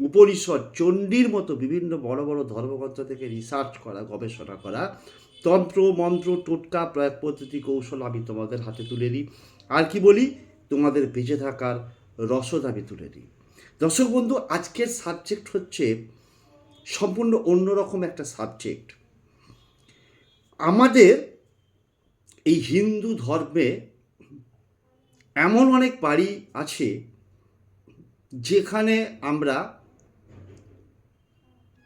উপনিষদ, চণ্ডীর মতো বিভিন্ন বড় বড় ধর্মগ্রন্থ থেকে রিসার্চ করা, গবেষণা করা। তন্ত্র, মন্ত্র, টোটকা, প্রয়োগ পদ্ধতি, কৌশল আমি তোমাদের হাতে তুলে দিই। আর কি বলি? তোমাদের বেঁচে থাকার রসদ আমি তুলে দিই। দর্শক বন্ধু, আজকের সাবজেক্ট হচ্ছে সম্পূর্ণ অন্যরকম একটা সাবজেক্ট আমাদের এই হিন্দু ধর্মে এমন অনেক বাড়ি আছে যেখানে আমরা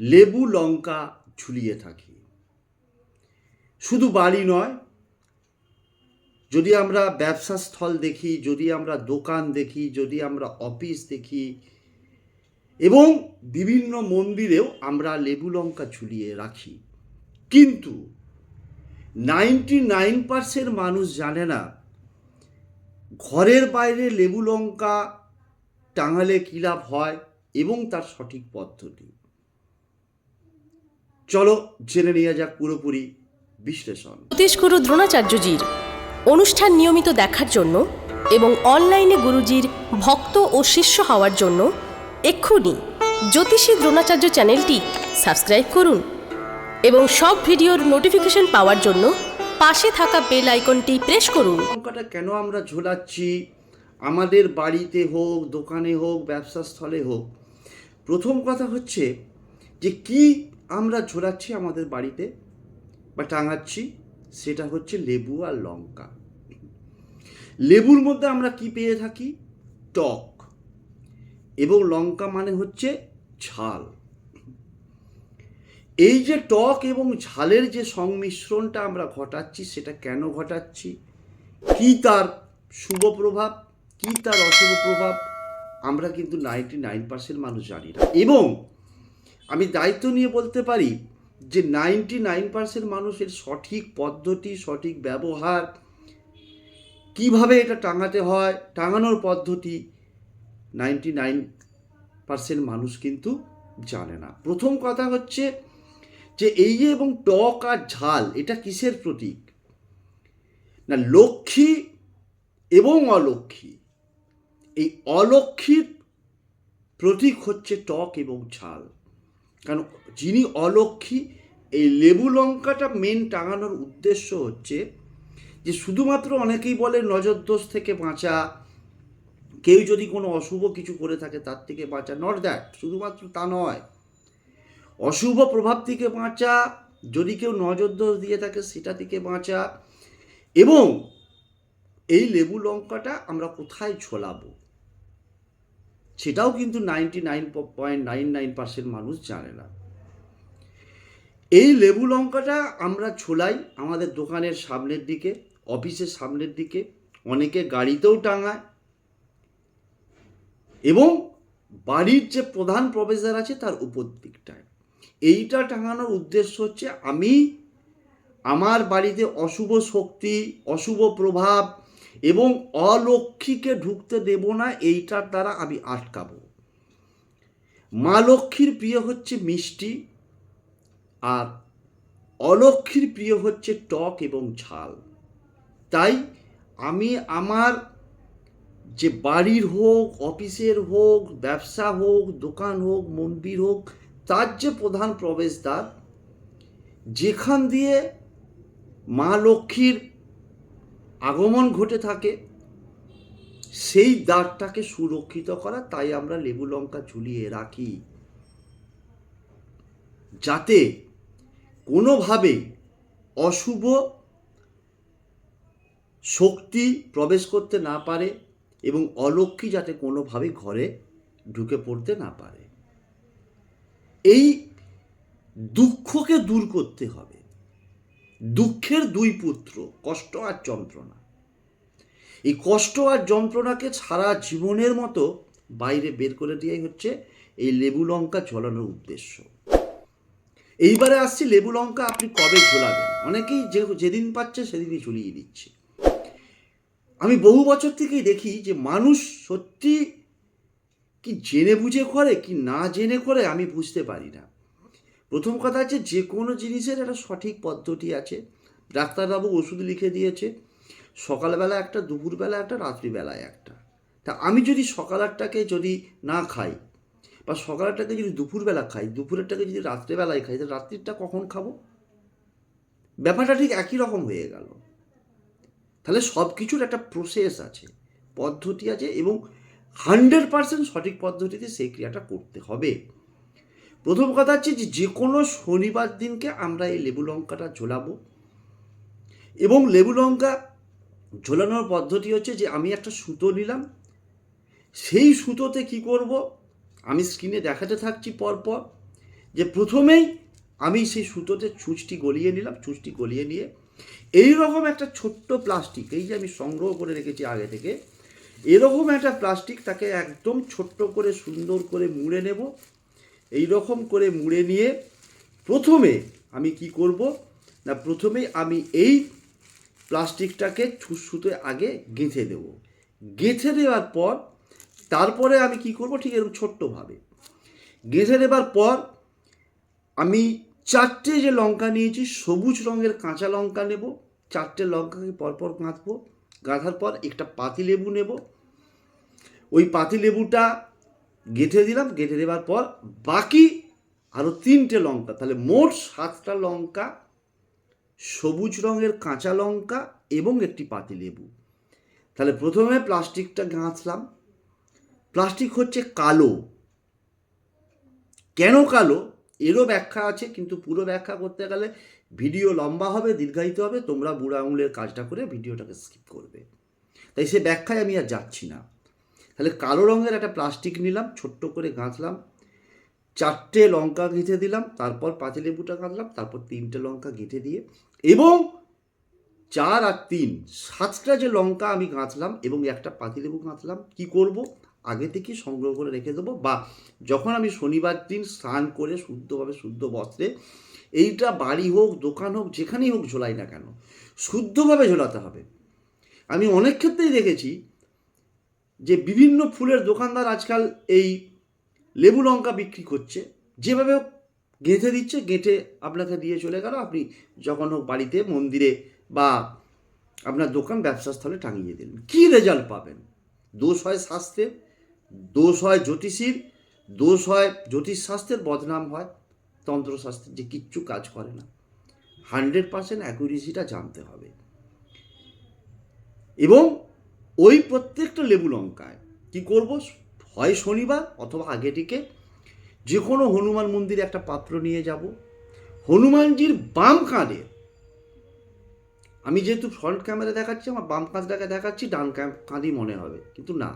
লেবু লঙ্কা ঝুলিয়ে থাকি। শুধু বাড়ি নয়, যদি আমরা ব্যবসা স্থল দেখি, যদি আমরা দোকান দেখি, যদি আমরা অফিস দেখি, এবং বিভিন্ন মন্দিরেও আমরা লেবু লঙ্কা ঝুলিয়ে রাখি। কিন্তু নাইনটি নাইন পার্সেন্ট মানুষ জানে না, ঘরের বাইরে লেবু লঙ্কা টাঙালে কী লাভ হয় এবং তার সঠিক পদ্ধতি। চলো জেনে নেওয়া যাক পুরোপুরি বিশ্লেষণ। জ্যোতিষগুরু দ্রোণাচার্যজির অনুষ্ঠান নিয়মিত দেখার জন্য এবং অনলাইনে গুরুজির ভক্ত ও শিষ্য হওয়ার জন্য এক্ষুনি জ্যোতিষী দ্রোণাচার্য চ্যানেলটি সাবস্ক্রাইব করুন এবং সব ভিডিওর নোটিফিকেশন পাওয়ার জন্য পাশে থাকা বেল আইকনটি প্রেস করুন। লঙ্কাটা কেন আমরা ঝোলাচ্ছি? আমাদের বাড়িতে হোক দোকানে হোক ব্যবসা স্থলে হোক প্রথম কথা হচ্ছে যে কি আমরা ঝোলাচ্ছি আমাদের বাড়িতে বা টাঙাচ্ছি, সেটা হচ্ছে লেবু আর লঙ্কা। লেবুর মধ্যে আমরা কি পেয়ে থাকি? টক। এবং লঙ্কা মানে হচ্ছে ঝাল। এই যে টক এবং ঝালের যে সংমিশ্রণটা আমরা ঘটাচ্ছি, সেটা কেন ঘটাচ্ছি? কি তার শুভ প্রভাব? কি তার অশুভ প্রভাব? আমরা কিন্তু নাইনটি নাইন পার্সেন্ট মানুষ জানি না। এবং আমি দায়িত্ব নিয়ে বলতে পারি যে নাইনটি নাইন পার্সেন্ট মানুষের সঠিক পদ্ধতি, সঠিক ব্যবহার, কীভাবে এটা টাঙাতে হয়, টাঙানোর পদ্ধতি নাইনটি নাইন পার্সেন্ট মানুষ কিন্তু জানে না। প্রথম কথা হচ্ছে যে এই এবং টক আর ঝাল, এটা কিসের প্রতীক? না, লক্ষ্মী এবং অলক্ষ্মী। এই অলক্ষ্মীর প্রতীক হচ্ছে টক এবং ঝাল। কারণ যিনি অলক্ষ্মী, এই লেবু লঙ্কাটা মেন টাঙানোর উদ্দেশ্য হচ্ছে যে শুধুমাত্র অনেকেই বলে নজর দোষ থেকে বাঁচা, কেউ যদি কোনো অশুভ কিছু করে থাকে তার থেকে বাঁচা নট দ্যাট শুধুমাত্র তা নয়। অশুভ প্রভাব থেকে বাঁচা, যদি কেউ নজরদোষ দিয়ে থাকে সেটা থেকে বাঁচা, এবং এই লেবু লঙ্কাটা আমরা কোথায় ঝোলাবো সেটাও কিন্তু ninety nine point nine nine percent মানুষ জানে না। এই লেবু লঙ্কাটা আমরা ছোলাই আমাদের দোকানের সামনের দিকে, অফিসের সামনের দিকে, অনেকে গাড়িতেও টাঙায় এবং বাড়ির যে প্রধান প্রবেশদ্বার আছে তার উপর দিকটায়। এইটা টাঙানোর উদ্দেশ্য হচ্ছে আমি আমার বাড়িতে অশুভ শক্তি, অশুভ প্রভাব এবং অলক্ষ্মীকে ঢুকতে দেব না, এইটার দ্বারা আমি আটকাবো। মা লক্ষ্মীর প্রিয় হচ্ছে মিষ্টি আর অলক্ষ্মীর প্রিয় হচ্ছে টক এবং ঝাল। তাই আমি আমার যে বাড়ির হোক, অফিসের হোক, ব্যবসা হোক, দোকান হোক, মন্দির হোক, তার যে প্রধান প্রবেশদ্বার, যেখান দিয়ে মা লক্ষ্মীর আগমন ঘটে থাকে, সেই দ্বারটাকে সুরক্ষিত করা, তাই আমরা লেবু লঙ্কা ঝুলিয়ে রাখি। যাতে কোনোভাবে অশুভ শক্তি প্রবেশ করতে না পারে এবং অলক্ষ্মী যাতে কোনোভাবে ঘরে ঢুকে পড়তে না পারে। এই দুঃখকে দূর করতে হবে। দুঃখের দুই পুত্র, কষ্ট আর যন্ত্রণা। এই কষ্ট আর যন্ত্রণাকে সারা জীবনের মতো বাইরে বের করে দিয়েই হচ্ছে এই লেবু লঙ্কা ঝোলানোর উদ্দেশ্য। এইবারে আসছি লেবু লঙ্কা আপনি কবে ঝোলাবেন? অনেকেই যে যেদিন পাচ্ছে সেদিনই ঝুলিয়ে দিচ্ছে। আমি বহু বছর থেকেই দেখি যে মানুষ সত্যি কি জেনে বুঝে করে, কি না জেনে করে আমি বুঝতে পারি না। প্রথম কথা হচ্ছে যে কোনো জিনিসের একটা সঠিক পদ্ধতি আছে। ডাক্তারবাবু ওষুধ লিখে দিয়েছে, সকালবেলা একটা, দুপুরবেলা একটা, রাত্রিবেলায় একটা। তা আমি যদি সকালেরটাকে যদি না খাই বা সকালেরটাকে যদি দুপুরবেলা খাই দুপুরেরটাকে যদি রাত্রেবেলায় খাই, তাহলে রাত্রিরটা কখন খাব? ব্যাপারটা ঠিক একই রকম হয়ে গেল। তাহলে সব কিছুর একটা প্রসেস আছে, পদ্ধতি আছে এবং হান্ড্রেড পার্সেন্ট সঠিক পদ্ধতিতে সেই ক্রিয়াটা করতে হবে। প্রথম কথা হচ্ছে যে যে কোনো শনিবার দিনকে আমরা এই লেবু লঙ্কাটা ঝোলাবো। এবং লেবু লঙ্কা ঝোলানোর পদ্ধতি হচ্ছে যে আমি একটা সুতো নিলাম। সেই সুতোতে কি করব? আমি স্ক্রিনে দেখাতে থাকছি পরপর যে প্রথমেই আমি সেই সুতোতে ছুঁচটি গলিয়ে নিলাম। ছুঁচটি গলিয়ে নিয়ে এই রকম একটা ছোট্ট প্লাস্টিক, এই যে আমি সংগ্রহ করে রেখেছি আগে থেকে, এরকম একটা প্লাস্টিক তাকে একদম ছোট্ট করে সুন্দর করে মুড়ে নেব। এই রকম করে মুড়ে নিয়ে প্রথমে আমি কি করব? না, প্রথমে আমি এই প্লাস্টিকটাকে সুতোয় আগে গেঁথে দেব। গেঁথে দেওয়ার পর, তারপরে আমি কি করব? ঠিক এরকম ছোট্টভাবে। গেঁথে দেওয়ার পর, আমি চারটে যে লঙ্কা নিয়েছি, সবুজ রঙের কাঁচা লঙ্কা নেব। চারটে লঙ্কাকে পরপর গাঁথবো গাঁথার পর একটা পাতি লেবু নেব। ওই পাতি লেবুটা গেঁথে দিলাম, গেঁথে দেওয়ার পর বাকি আরও তিনটে লঙ্কা, তাহলে মোট সাতটা লঙ্কা, সবুজ রঙের কাঁচা লঙ্কা এবং একটি পাতি লেবু। তাহলে প্রথমে প্লাস্টিকটা গাঁথলাম। প্লাস্টিক হচ্ছে কালো। কেন কালো? এরও ব্যাখ্যা আছে, কিন্তু পুরো ব্যাখ্যা করতে গেলে ভিডিও লম্বা হবে, দীর্ঘায়িত হবে, তোমরা বুড়া আঙুলের কাজটা করে ভিডিওটাকে স্কিপ করবে। তাই সে ব্যাখ্যায় আমি আর যাচ্ছি না। তাহলে কালো রঙের একটা প্লাস্টিক নিলাম, ছোট্ট করে গাঁথলাম। চারটে লঙ্কা গেঁথে দিলাম, তারপর পাতিলেবুটা গাঁথলাম, তারপর তিনটে লঙ্কা গেঁথে দিয়ে এবং চার আর তিন, সাতটা যে লঙ্কা আমি গাঁথলাম এবং একটা পাতিলেবু গাঁথলাম, কি করব? আগে থেকে সংগ্রহ করে রেখে দেবো বা যখন আমি শনিবার দিন স্নান করে শুদ্ধভাবে শুদ্ধ বস্ত্রে, এইটা বাড়ি হোক, দোকান হোক, যেখানেই হোক ঝোলাই না কেন, শুদ্ধভাবে ঝোলাতে হবে। আমি অনেক ক্ষেত্রেই দেখেছি যে বিভিন্ন ফুলের দোকানদার আজকাল এই লেবু লঙ্কা বিক্রি করছে, যেভাবে গেঁথে দিচ্ছে, গেঁথে আপনাকে দিয়ে চলে গেল, আপনি যখন হোক বাড়িতে মন্দিরে বা আপনার দোকান ব্যবসা স্থলে টাঙিয়ে দিলেন। কী রেজাল্ট পাবেন? দোষ হয় স্বাস্থ্যের দোষ হয় জ্যোতিষীর, দোষ হয় জ্যোতিষ জ্যোতিষশাস্ত্রের বদনাম হয় তন্ত্রশাস্ত্রের, যে কিচ্ছু কাজ করে না। হান্ড্রেড পার্সেন্ট অ্যাকুরেসিটা জানতে হবে। এবং ওই প্রত্যেকটা লেবু লঙ্কায় কী করব? হয় শনিবার অথবা আগেটিকে যে কোনো হনুমান মন্দিরে একটা পাত্র নিয়ে যাব। হনুমানজির বাম কাঁধে আমি যেহেতু ফ্রন্ট ক্যামেরা দেখাচ্ছি, আমার বাম কাঁধটাকে দেখাচ্ছি, ডান কাঁধই মনে হবে, কিন্তু না।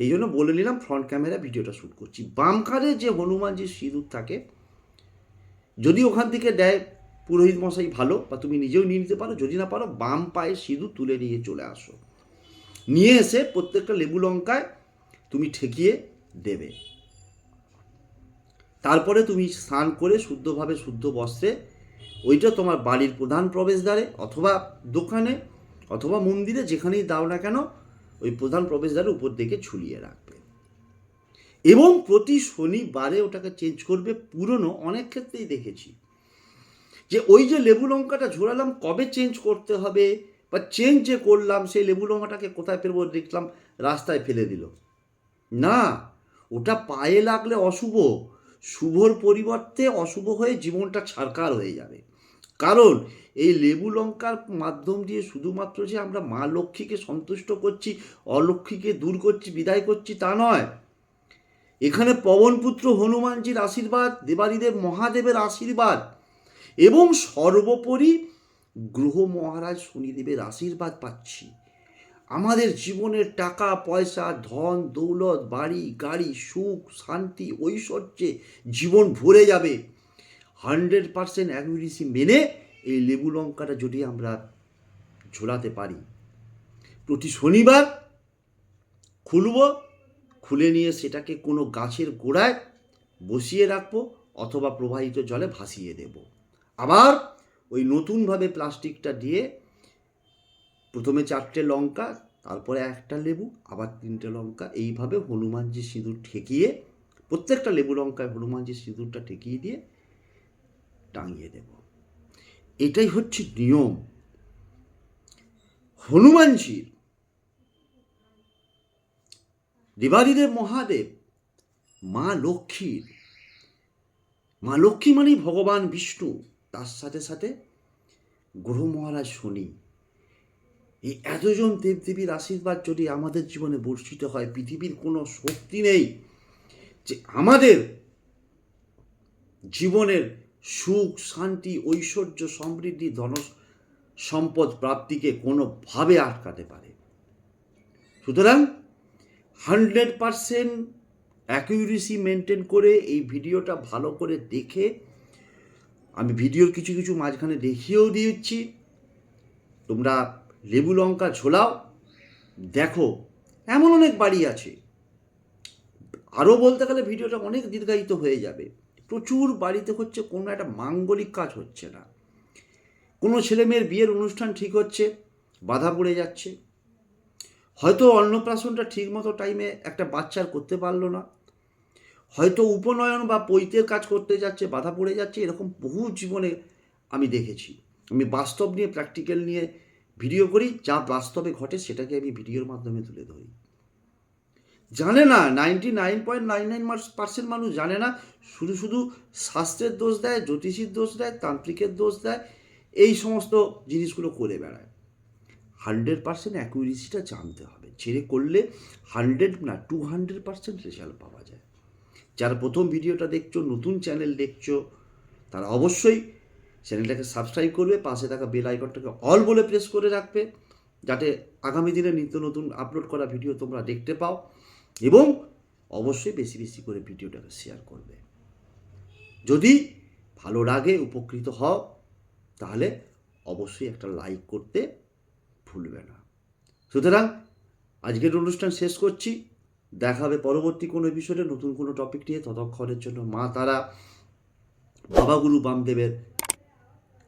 এই জন্য বলে নিলাম ফ্রন্ট ক্যামেরা ভিডিওটা শ্যুট করছি। বাম কাঁধে যে হনুমানজির সিঁদুর থাকে, যদি ওখান থেকে দেয় পুরোহিত মশাই ভালো, বা তুমি নিজেও নিয়ে নিতে পারো, যদি না পারো, বাম পায়ে সিঁদুর তুলে নিয়ে চলে আসো। নিয়ে এসে প্রত্যেকটা লেবু লঙ্কায় তুমি ঠেকিয়ে দেবে। তারপরে তুমি স্নান করে শুদ্ধভাবে শুদ্ধ বস্ত্রে ওইটা তোমার বাড়ির প্রধান প্রবেশদ্বারে অথবা দোকানে অথবা মন্দিরে যেখানেই দাও না কেন ওই প্রধান প্রবেশদ্বারের উপর দিকে ঝুলিয়ে রাখবে। এবং প্রতি শনিবারে ওটাকে চেঞ্জ করবে পুরনো, অনেক ক্ষেত্রেই দেখেছি। যে ওই যে লেবু লঙ্কাটা ঝোলালাম কবে চেঞ্জ করতে হবে? বা চেঞ্জ যে করলাম, সেই লেবু লঙ্কাটাকে কোথায় ফেলব দেখলাম, রাস্তায় ফেলে দিল। না, ওটা পায়ে লাগলে অশুভ, শুভর পরিবর্তে অশুভ হয়ে জীবনটা ছারকার হয়ে যাবে। কারণ এই লেবু লঙ্কার মাধ্যম দিয়ে শুধুমাত্র যে আমরা মা লক্ষ্মীকে সন্তুষ্ট করছি, অলক্ষ্মীকে দূর করছি, বিদায় করছি তা নয়। এখানে পবনপুত্র হনুমানজির আশীর্বাদ, দেবাদিদেব মহাদেবের আশীর্বাদ এবং সর্বোপরি গ্রহ মহারাজ শনিদেবের আশীর্বাদ পাচ্ছি। আমাদের জীবনের টাকা, পয়সা, ধন, দৌলত, বাড়ি, গাড়ি, সুখ, শান্তি, ঐশ্বর্যে জীবন ভরে যাবে। হান্ড্রেড পারসেন্ট অ্যাকুরেসি মেনে এই লেবু লঙ্কাটা যদি আমরা ঝোলাতে পারি। প্রতি শনিবার খুলব, খুলে নিয়ে সেটাকে কোনো গাছের গোড়ায় বসিয়ে রাখব অথবা প্রবাহিত জলে ভাসিয়ে দেব। আবার ওই নতুনভাবে প্লাস্টিকটা দিয়ে প্রথমে চারটে লঙ্কা, তারপরে একটা লেবু, আবার তিনটে লঙ্কা, এইভাবে হনুমানজি সিঁদুর ঠেকিয়ে, প্রত্যেকটা লেবু লঙ্কায় হনুমানজি সিঁদুরটা ঠেকিয়ে দিয়ে টাঙিয়ে দেব। এটাই হচ্ছে নিয়ম। হনুমানজির দেবাদিদেব মহাদেব, মা লক্ষ্মীর, মা লক্ষ্মী মানেই ভগবান বিষ্ণু। তার সাথে সাথে গ্রহ মহারাজ শনি এই এতজন দেবদেবীর আশীর্বাদ যদি আমাদের জীবনে বর্ষিত হয়, পৃথিবীর কোনো শক্তি নেই যে আমাদের জীবনের সুখ, শান্তি, ঐশ্বর্য সমৃদ্ধি, ধন সম্পদ প্রাপ্তিকে কোনোভাবে আটকাতে পারে। সুতরাং হান্ড্রেড পারসেন্ট অ্যাকিউরেসি মেনটেন করে এই ভিডিওটা ভালো করে দেখে আমি ভিডিওর কিছু কিছু মাঝখানে দেখিয়েও দিয়েছি তোমরা লেবু লঙ্কা ঝোলাও। দেখো, এমন অনেক বাড়ি আছে। আরও বলতে গেলে ভিডিওটা অনেক দীর্ঘায়িত হয়ে যাবে। প্রচুর বাড়িতে হচ্ছে কোনো একটা মাঙ্গলিক কাজ হচ্ছে না। কোনো ছেলে মেয়ের বিয়ের অনুষ্ঠান ঠিক হচ্ছে, বাধা পড়ে যাচ্ছে। হয়তো অন্নপ্রাশনটা ঠিক মতো টাইমে একটা বাচ্চার করতে পারল না। হয়তো উপনয়ন বা পৈতের কাজ করতে যাচ্ছে, বাধা পড়ে যাচ্ছে, এরকম বহু জীবনে আমি দেখেছি। আমি বাস্তব নিয়ে প্র্যাকটিক্যাল নিয়ে ভিডিও করি, যা বাস্তবে ঘটে সেটাকে আমি ভিডিওর মাধ্যমে তুলে ধরি। জানে না ninety nine point nine nine percent মানুষ জানে না, শুধু শুধু শাস্ত্রের দোষ দেয়, জ্যোতিষীর দোষ দেয়, তান্ত্রিকের দোষ দেয়, এই সমস্ত জিনিসগুলো করে বেড়ায়। হান্ড্রেড পার্সেন্ট অ্যাকুরেসিটা জানতে হবে। ছেড়ে করলে হান্ড্রেড না টু হান্ড্রেড পার্সেন্ট রেজাল্ট পাওয়া যায়। যারা প্রথম ভিডিওটা দেখছ, নতুন চ্যানেল দেখছ, তারা অবশ্যই চ্যানেলটাকে সাবস্ক্রাইব করবে, পাশে থাকা বেল আইকনটাকে অল বলে প্রেস করে রাখবে, যাতে আগামী দিনে নিত্য নতুন আপলোড করা ভিডিও তোমরা দেখতে পাও এবং অবশ্যই বেশি বেশি করে ভিডিওটাকে শেয়ার করবে। যদি ভালো লাগে, উপকৃত হও, তাহলে অবশ্যই একটা লাইক করতে ভুলবে না। সুতরাং আজকের অনুষ্ঠান শেষ করছি। দেখা হবে পরবর্তী কোনো এপিসোডে নতুন কোনো টপিক নিয়ে। ততক্ষণের জন্য মা তারা, বাবা গুরু বামদেবের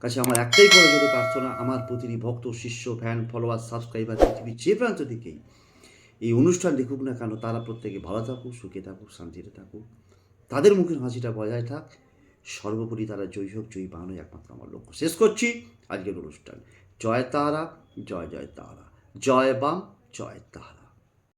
কাছে আমার একটাই করে যদি প্রার্থনা, আমার প্রতিটি ভক্ত, শিষ্য ফ্যান ফলোয়ার সাবস্ক্রাইবার পৃথিবীর যে প্রান্ত থেকেই এই অনুষ্ঠান দেখুক না কেন, তারা প্রত্যেকে ভালো থাকুক, সুখে থাকুক, শান্তিতে থাকুক। তাদের মুখের হাসিটা বজায় থাক। সর্বোপরি তারা জয়ী হোক, জয়ী বানানোই একমাত্র আমার লক্ষ্য। শেষ করছি আজকের অনুষ্ঠান। জয় তারা, জয় জয় তারা। জয় বাম, জয় তারা।